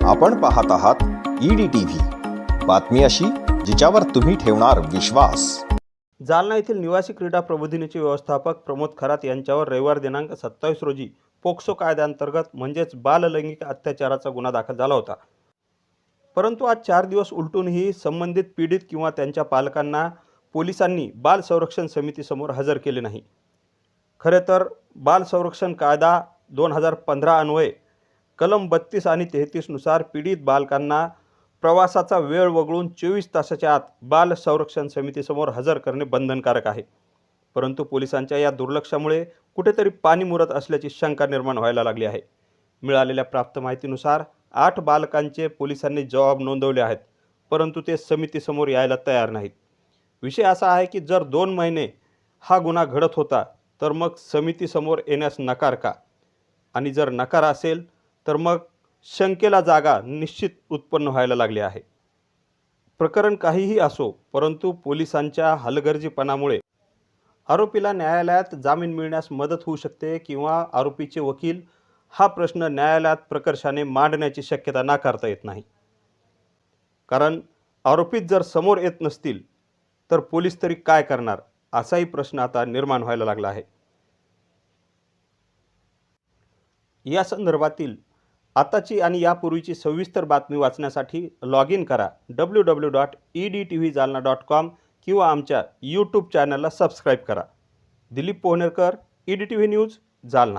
आपण पाहत आहात ईडी टीव्ही बातमी अशी जिच्यावर तुम्ही ठेवणार विश्वास. जालना येथील निवासी क्रीडा प्रबोधिनीचे व्यवस्थापक प्रमोद खरात यांच्यावर रविवार दिनांक सत्तावीस रोजी पोक्सो कायद्याअंतर्गत म्हणजेच बाललैंगिक अत्याचाराचा गुन्हा दाखल झाला होता. परंतु आज चार दिवस उलटूनही संबंधित पीडित किंवा त्यांच्या पालकांना पोलिसांनी बाल संरक्षण समितीसमोर हजर केले नाही. खरे तर बाल संरक्षण कायदा दोन हजार पंधरा अन्वये कलम बत्तीस आणि तेहतीसनुसार पीडित बालकांना प्रवासाचा वेळ वगळून चोवीस तासाच्या आत बाल संरक्षण समितीसमोर हजर करणे बंधनकारक आहे. परंतु पोलिसांच्या या दुर्लक्षामुळे कुठेतरी पाणी मुरत असल्याची शंका निर्माण व्हायला लागली आहे. मिळालेल्या प्राप्त माहितीनुसार आठ बालकांचे पोलिसांनी जबाब नोंदवले आहेत परंतु ते समितीसमोर यायला तयार नाहीत. विषय असा आहे की जर दोन महिने हा गुन्हा घडत होता तर मग समितीसमोर येण्यास नकार का? आणि जर नकार असेल तर मग शंकेला जागा निश्चित उत्पन्न व्हायला लागली आहे. प्रकरण काहीही असो परंतु पोलिसांच्या हलगर्जीपणामुळे आरोपीला न्यायालयात जामीन मिळण्यास मदत होऊ शकते किंवा आरोपीचे वकील हा प्रश्न न्यायालयात प्रकर्षाने मांडण्याची शक्यता नाकारता येत नाही. कारण आरोपीत जर समोर येत नसतील तर पोलीस तरी काय करणार असाही प्रश्न आता निर्माण व्हायला लागला आहे. या संदर्भातील आताची आणि यापूर्वीची सविस्तर बातमी वाचण्यासाठी लॉग इन करा W W dot E D T V Jalna dot com किंवा आमच्या यूट्यूब चॅनलला सबस्क्राईब करा. Dilip Pohanerkar E D T V news Jalna.